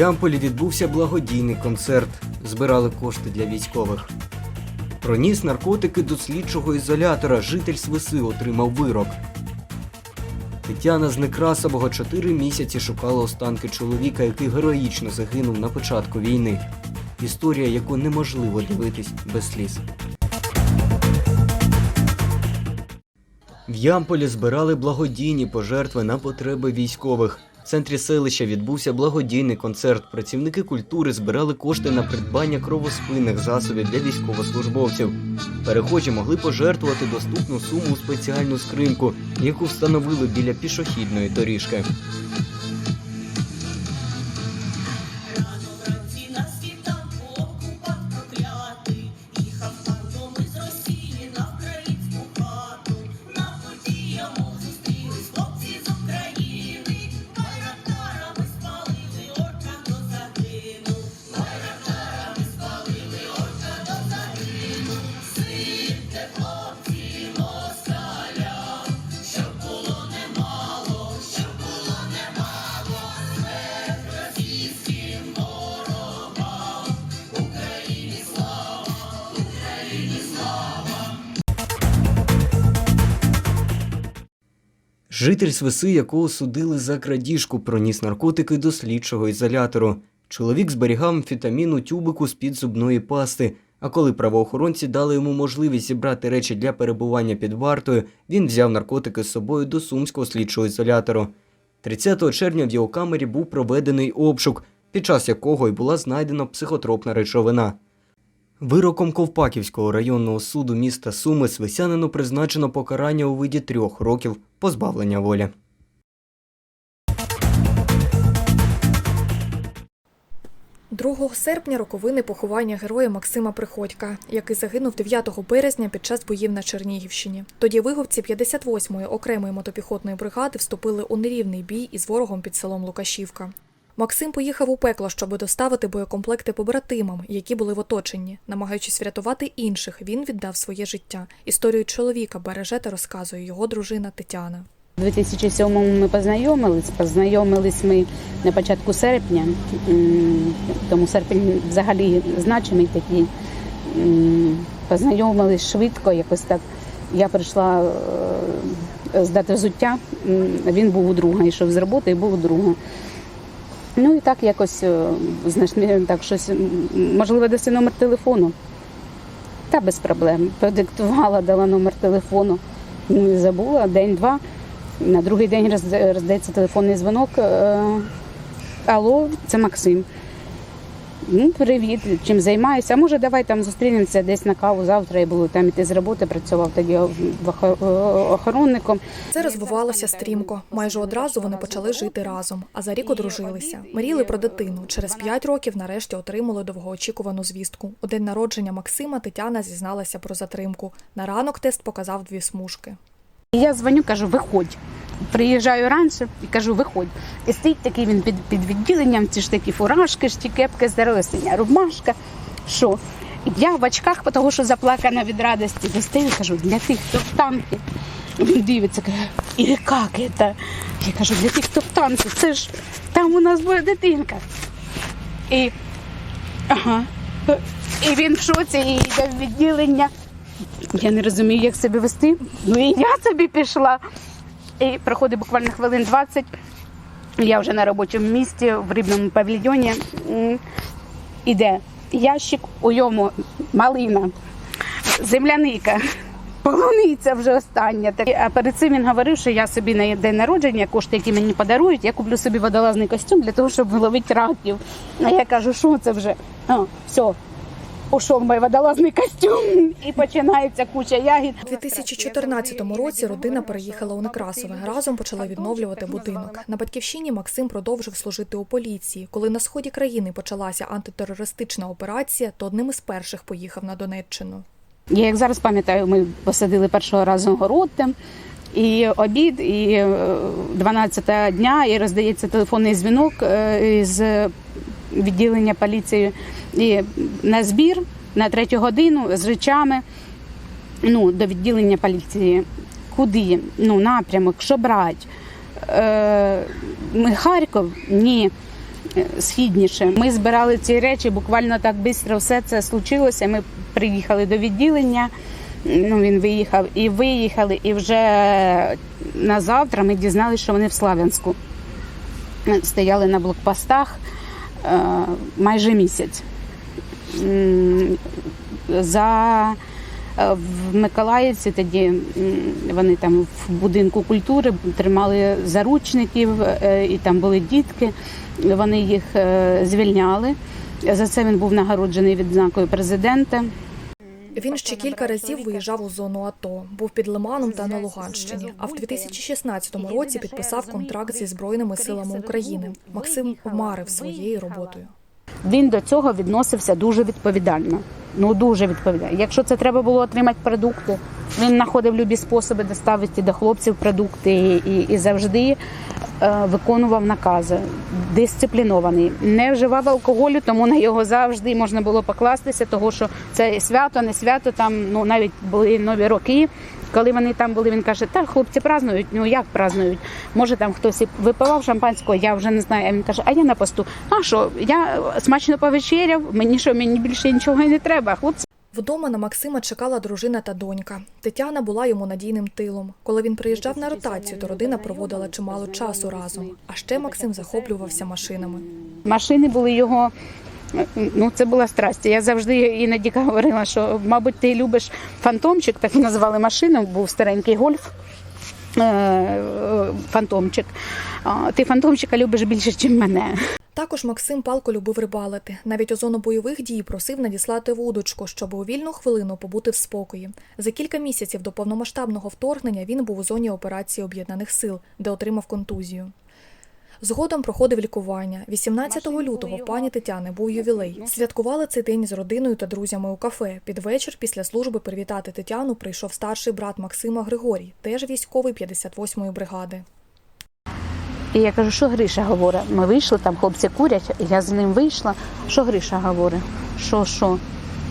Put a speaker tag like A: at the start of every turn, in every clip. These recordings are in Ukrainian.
A: Ямполі відбувся благодійний концерт. Збирали кошти для військових. Проніс наркотики до слідчого ізолятора. Житель Свиси отримав вирок. Тетяна з Некрасового чотири місяці шукала останки чоловіка, який героїчно загинув на початку війни. Історія, яку неможливо дивитись без сліз. В Ямполі збирали благодійні пожертви на потреби військових. В центрі селища відбувся благодійний концерт. Працівники культури збирали кошти на придбання кровоспинних засобів для військовослужбовців. Перехожі могли пожертвувати доступну суму у спеціальну скриньку, яку встановили біля пішохідної доріжки. Житель Свиси, якого судили за крадіжку, проніс наркотики до слідчого ізолятору. Чоловік зберігав амфетамін у тюбику з-під зубної пасти. А коли правоохоронці дали йому можливість зібрати речі для перебування під вартою, він взяв наркотики з собою до сумського слідчого ізолятору. 30 червня в його камері був проведений обшук, під час якого й була знайдена психотропна речовина. Вироком Ковпаківського районного суду міста Суми Свисянину призначено покарання у виді трьох років позбавлення волі.
B: – 2 серпня роковини поховання героя Максима Приходька, який загинув 9 березня під час боїв на Чернігівщині. Тоді виговці 58-ї окремої мотопіхотної бригади вступили у нерівний бій із ворогом під селом Лукашівка. Максим поїхав у пекло, щоб доставити боєкомплекти побратимам, які були в оточенні. Намагаючись врятувати інших, він віддав своє життя. Історію чоловіка береже та розказує його дружина Тетяна.
C: У 2007-му ми познайомились. Познайомились ми на початку серпня, тому серпень взагалі значимий такий. Познайомились швидко, якось так. Я прийшла е, здати взуття. Він був у друга, йшов з роботи і був у друга. Ну і так якось е, знайшли так щось. Можливо, даси номер телефону. Та без проблем. Продиктувала, дала номер телефону. Ну і забула день-два. На другий день роздається телефонний дзвонок. Е, Алло, це Максим. Ну, привіт, чим займаюся. А може, давай там зустрінемося десь на каву завтра. Я буду там іти з роботи, працював тоді охоронником.
B: Це розвивалося стрімко. Майже одразу вони почали жити разом, а за рік одружилися. Мріяли про дитину. Через п'ять років нарешті отримали довгоочікувану звістку. У день народження Максима Тетяна зізналася про затримку. На ранок тест показав дві смужки.
C: Я дзвоню, кажу, виходь. Приїжджаю раніше і кажу, виходь. І стоїть такий він під, під відділенням, ці ж такі фуражки, ж ті кепки, здорова синя рубашка. Що? Я в очках, тому що заплакана від радості, достаю, кажу, для тих, хто в танки. Він дивиться, каже, і як це? Я кажу, для тих, хто в танці, це ж там у нас буде дитинка. І, ага. і він в шоці і йде в відділення. Я не розумію, як себе вести. Ну і я собі пішла. І проходить буквально хвилин 20. Я вже на робочому місці в рибному павільйоні. Іде ящик, у йому малина, земляника, полуниця вже остання. А перед цим він говорив, що я собі на день народження кошти, які мені подарують, я куплю собі водолазний костюм для того, щоб ловити раків. А я кажу, що це вже? А, все, ушов мій водолазний костюм і починається куча ягід.
B: У 2014 році родина переїхала у Некрасове. Разом почала відновлювати будинок. На батьківщині Максим продовжив служити у поліції. Коли на сході країни почалася антитерористична операція, то одним із перших поїхав на Донеччину.
C: Я як зараз пам'ятаю, ми посадили першого разу город там, і обід, і е, 12 дня, і роздається телефонний дзвінок е, з відділення поліції і на збір на третю годину з речами ну, до відділення поліції. Куди? Ну, напрямок, що брати? Е, ми Харків? Ні. е, східніше. Ми збирали ці речі, буквально так швидко все це случилося. Ми приїхали до відділення. Ну, він виїхав і виїхали, і вже на завтра ми дізналися, що вони в Славянську стояли на блокпостах е, майже місяць. За е, в Миколаївці тоді вони там в будинку культури тримали заручників, е, і там були дітки. Вони їх е, звільняли. За це він був нагороджений відзнакою президента.
B: Він ще кілька разів виїжджав у зону АТО, був під Лиманом та на Луганщині. А в 2016 році підписав контракт зі збройними силами України. Максим марив своєю роботою.
C: Він до цього відносився дуже відповідально. Ну дуже відповідально. Якщо це треба було отримати продукти, він знаходив любі способи доставити до хлопців продукти і, і завжди виконував накази. Дисциплінований, не вживав алкоголю, тому на його завжди можна було покластися, того що це свято, не свято. Там ну навіть були нові роки. Коли вони там були, він каже: так, хлопці празднують. Ну як празднують? Може там хтось і випивав шампанського, я вже не знаю. А він каже, а я на посту. А що? Я смачно повечеряв, мені що, мені більше нічого не треба. Хлопці.
B: Вдома на Максима чекала дружина та донька. Тетяна була йому надійним тилом. Коли він приїжджав на ротацію, то родина проводила чимало часу разом. А ще Максим захоплювався машинами.
C: Машини були його. Ну, це була страсть. Я завжди іноді говорила, що, мабуть, ти любиш фантомчик, так називали машину, був старенький гольф. е, е, Фантомчик. Ти фантомчика любиш більше, ніж мене.
B: Також Максим палко любив рибалити. Навіть у зону бойових дій просив надіслати вудочку, щоб у вільну хвилину побути в спокої. За кілька місяців до повномасштабного вторгнення він був у зоні операції об'єднаних сил, де отримав контузію. Згодом проходив лікування. 18 лютого пані Тетяни був ювілей. Святкували цей день з родиною та друзями у кафе. Під вечір після служби привітати Тетяну прийшов старший брат Максима Григорій, теж військовий 58-ї бригади.
C: І я кажу, що Гриша говорить? Ми вийшли, там хлопці курять, я з ним вийшла. Що Гриша говорить? Що, що?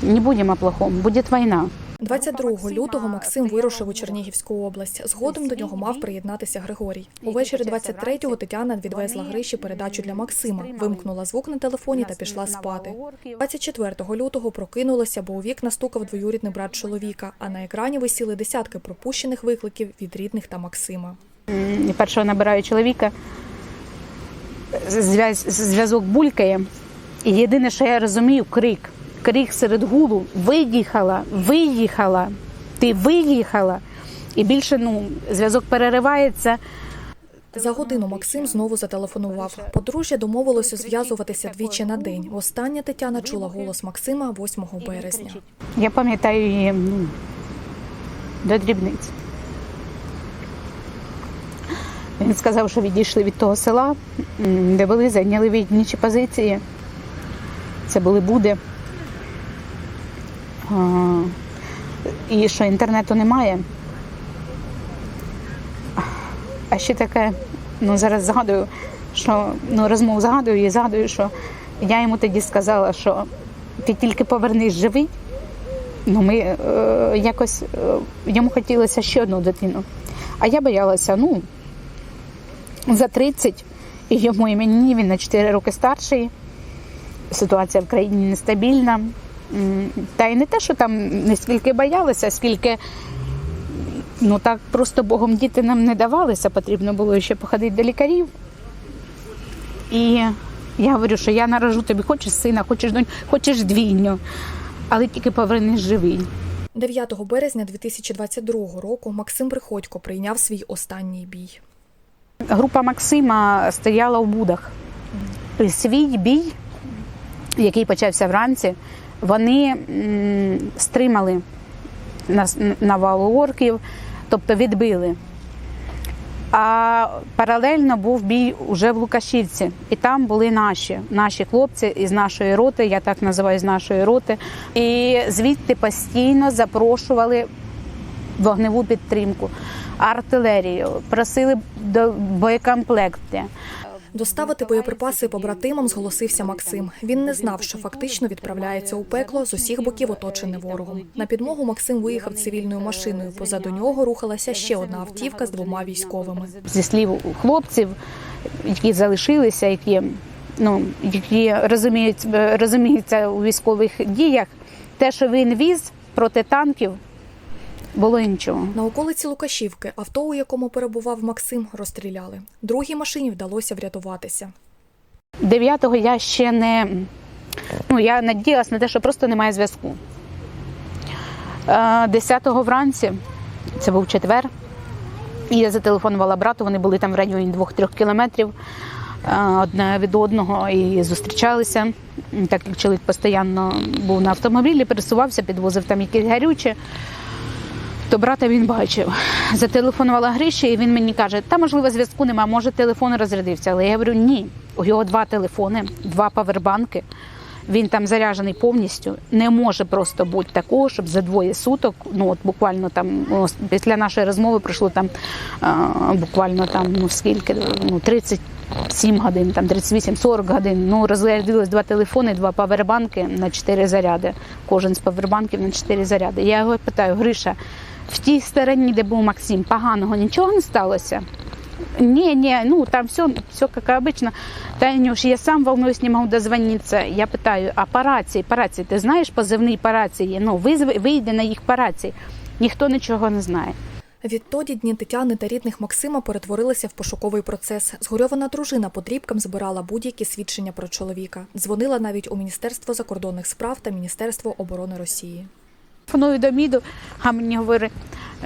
C: Не будемо плохому, буде війна.
B: 22 лютого Максим вирушив у Чернігівську область. Згодом до нього мав приєднатися Григорій. Увечері 23-го Тетяна відвезла Гриші передачу для Максима, вимкнула звук на телефоні та пішла спати. 24 лютого прокинулася, бо у вікна стукав двоюрідний брат чоловіка, а на екрані висіли десятки пропущених викликів від рідних та Максима.
C: Першого набираю чоловіка, зв'язок булькає. І єдине, що я розумію, крик. Крик серед гулу. Виїхала, виїхала, ти виїхала. І більше ну, зв'язок переривається.
B: За годину Максим знову зателефонував. Подружжя домовилося зв'язуватися двічі на день. Востаннє Тетяна чула голос Максима 8 березня.
C: Я пам'ятаю її ну, до дрібниць. Він сказав, що відійшли від того села, де були, зайняли віднічі позиції. Це були Буди. І що інтернету немає. А ще таке, ну зараз згадую, що ну, розмову згадую і згадую, що я йому тоді сказала, що ти тільки повернись живий. Ну, ми е, якось е, йому хотілося ще одну дитину. А я боялася, ну, за 30, і йому і мені він на 4 роки старший. Ситуація в країні нестабільна. Та й не те, що там не скільки боялися, скільки ну так просто Богом діти нам не давалися, потрібно було ще походити до лікарів. І я говорю, що я наражу тобі, хочеш сина, хочеш донь, хочеш двійню, але тільки повернись живий.
B: 9 березня 2022 року Максим Приходько прийняв свій останній бій.
C: Група Максима стояла у будах. І Свій бій, який почався вранці, вони стримали навалу орків, тобто відбили. А паралельно був бій уже в Лукашівці, і там були наші, наші хлопці із нашої роти, я так називаю з нашої роти. І звідти постійно запрошували вогневу підтримку, артилерію, просили до боєкомплекти.
B: Доставити боєприпаси побратимам зголосився Максим. Він не знав, що фактично відправляється у пекло з усіх боків оточене ворогом. На підмогу Максим виїхав цивільною машиною. Позаду нього рухалася ще одна автівка з двома військовими.
C: Зі слів хлопців, які залишилися, які ну, які розуміють, розуміються у військових діях, те, що він віз проти танків, було нічого.
B: На околиці Лукашівки авто, у якому перебував Максим, розстріляли. Другій машині вдалося врятуватися.
C: Дев'ятого я ще не. Ну, я надіялась на те, що просто немає зв'язку. Е, Десятого вранці, це був четвер, і я зателефонувала брату, вони були там в районі 2-3 кілометрів е, одне від одного і зустрічалися. Так як чоловік постійно був на автомобілі, пересувався, підвозив там якісь гарючі. То брата він бачив. Зателефонувала Гриші, і він мені каже: та можливо зв'язку нема, може телефон розрядився. Але я говорю, ні. У його два телефони, два павербанки. Він там заряджений повністю. Не може просто бути такого, щоб за двоє суток, ну от буквально там після нашої розмови пройшло там а, буквально там ну скільки, ну 37 годин, там 38-40 годин. Ну розрядилось два телефони, два павербанки на 4 заряди. Кожен з павербанків на 4 заряди. Я його питаю, Гриша, в тій стороні, де був Максим, поганого нічого не сталося? Не, не, ну там все, все как обычно. Танюш, я сам волнуюсь, не могу дозвониться. Я питаю, а по рації, по рації, ти знаєш позивний по рації? Ну, вийди на їх по рації. Ніхто нічого не знає.
B: Відтоді дні Тетяни та рідних Максима перетворилися в пошуковий процес. Згорьована дружина по дрібкам збирала будь-які свідчення про чоловіка. Дзвонила навіть у Міністерство закордонних справ та Міністерство оборони Росії.
C: Телефоную до МІДу, а мені говорить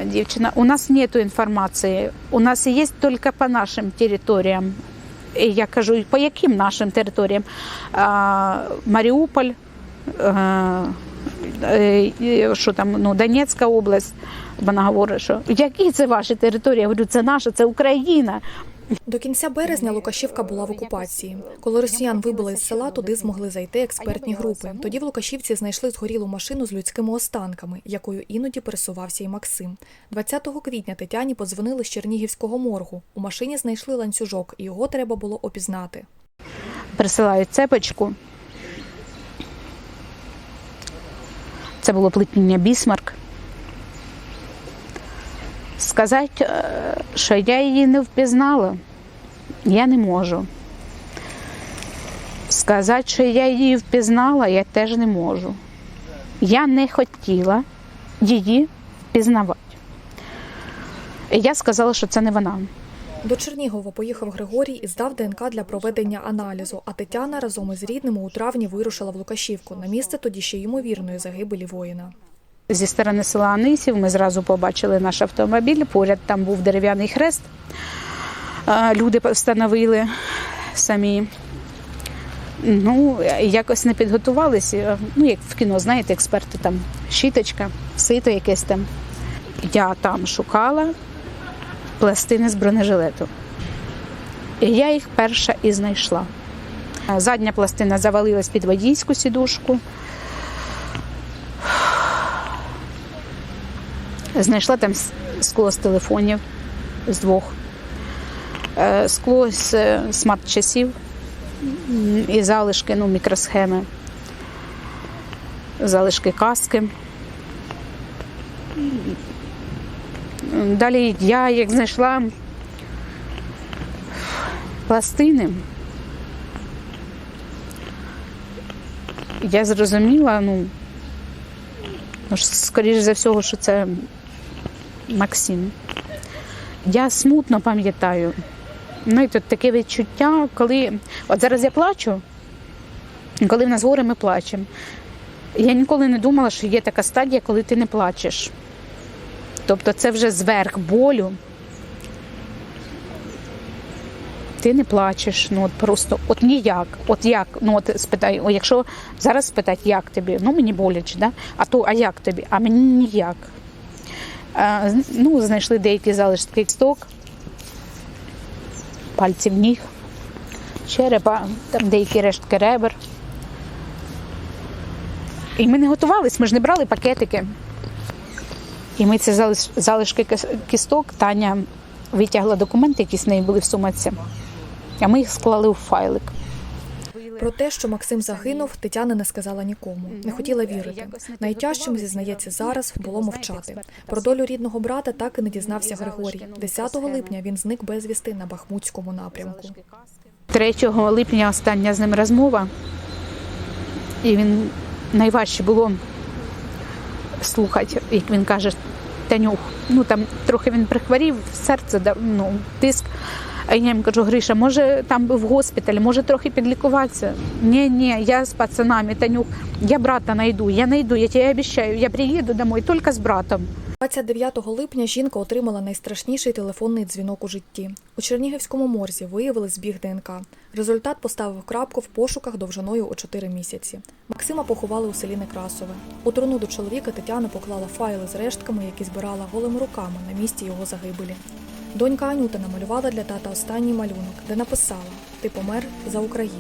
C: дівчина, у нас нету інформації, у нас є тільки по нашим територіям. І я кажу, по яким нашим територіям? А, Маріуполь, а, е, е, що там, ну, Донецька область. Вона говорить, що які це ваші території? Я говорю, це наша, це Україна.
B: До кінця березня Лукашівка була в окупації. Коли росіян вибили з села, туди змогли зайти експертні групи. Тоді в Лукашівці знайшли згорілу машину з людськими останками, якою іноді пересувався і Максим. 20 квітня Тетяні подзвонили з Чернігівського моргу. У машині знайшли ланцюжок, і його треба було опізнати.
C: присилають цепочку. Це було плетіння бісмарк. Сказати, е, що я її не впізнала, я не можу. Сказати, що я її впізнала, я теж не можу. Я не хотіла її впізнавати. Я сказала, що це не вона.
B: До Чернігова поїхав Григорій і здав ДНК для проведення аналізу. А Тетяна разом із рідними у травні вирушила в Лукашівку на місце тоді ще ймовірної загибелі воїна.
C: Зі сторони села Анисів ми зразу побачили наш автомобіль. Поряд там був дерев'яний хрест. Люди встановили самі. Ну, якось не підготувалися. Ну, як в кіно, знаєте, експерти там щіточка, сито якесь там. Я там шукала пластини з бронежилету. І я їх перша і знайшла. Задня пластина завалилась під водійську сідушку. Знайшла там скло з телефонів з двох, Е, скло з е, смарт-часів і залишки, ну, мікросхеми, залишки каски. Далі я як знайшла пластини, я зрозуміла, ну, ну, скоріш за всього, що це Максим. Я смутно пам'ятаю. Знаєте, от таке відчуття, коли. От зараз я плачу, коли в нас горе, ми плачемо. Я ніколи не думала, що є така стадія, коли ти не плачеш. Тобто це вже зверх болю. Ти не плачеш, ну от просто от ніяк. От як? Ну от спитай, якщо зараз спитати, як тобі, ну мені боляче, да? а то а як тобі? А мені ніяк. Ну, знайшли деякі залишки кісток, пальців ніг, черепа, там деякі рештки ребер. І ми не готувались, ми ж не брали пакетики. І ми ці залишки кісток, Таня витягла документи, які з неї були в сумці, а ми їх склали у файлик.
B: Про те, що Максим загинув, Тетяна не сказала нікому. Не хотіла вірити. Найтяжчим зізнається зараз було мовчати. Про долю рідного брата так і не дізнався Григорій. 10 липня він зник безвісти на Бахмутському напрямку.
C: Залишки 3 липня остання з ним розмова, і він найважче було слухати, як він каже, Танюх, ну там трохи він прихворів, серце дав, ну, тиск. А я йому кажу, Гриша, може там в госпіталі, може трохи підлікуватися. Ні, ні, я з пацанами, Танюх, я брата найду, я найду, я тебе обіцяю, я приїду домой тільки з братом.
B: 29 липня жінка отримала найстрашніший телефонний дзвінок у житті. У Чернігівському морзі виявили збіг ДНК. Результат поставив крапку в пошуках довжиною у 4 місяці. Максима поховали у селі Некрасове. У труну до чоловіка Тетяна поклала файли з рештками, які збирала голими руками на місці його загибелі. Донька Анюта намалювала для тата останній малюнок, де написала Ти помер за Україну.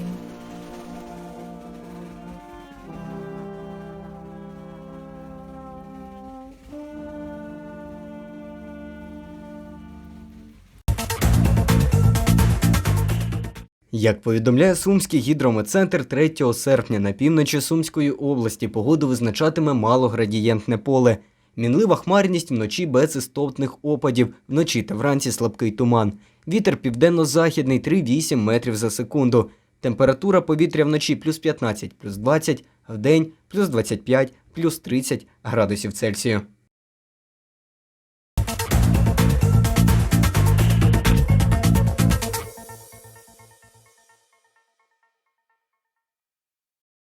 A: Як повідомляє Сумський гідрометцентр, 3 серпня на півночі Сумської області погоду визначатиме малоградієнтне поле. Мінлива хмарність вночі без істотних опадів, вночі та вранці слабкий туман. Вітер південно-західний 3,8 метрів за секунду. Температура повітря вночі плюс 15, плюс 20, вдень плюс 25, плюс 30 градусів Цельсію.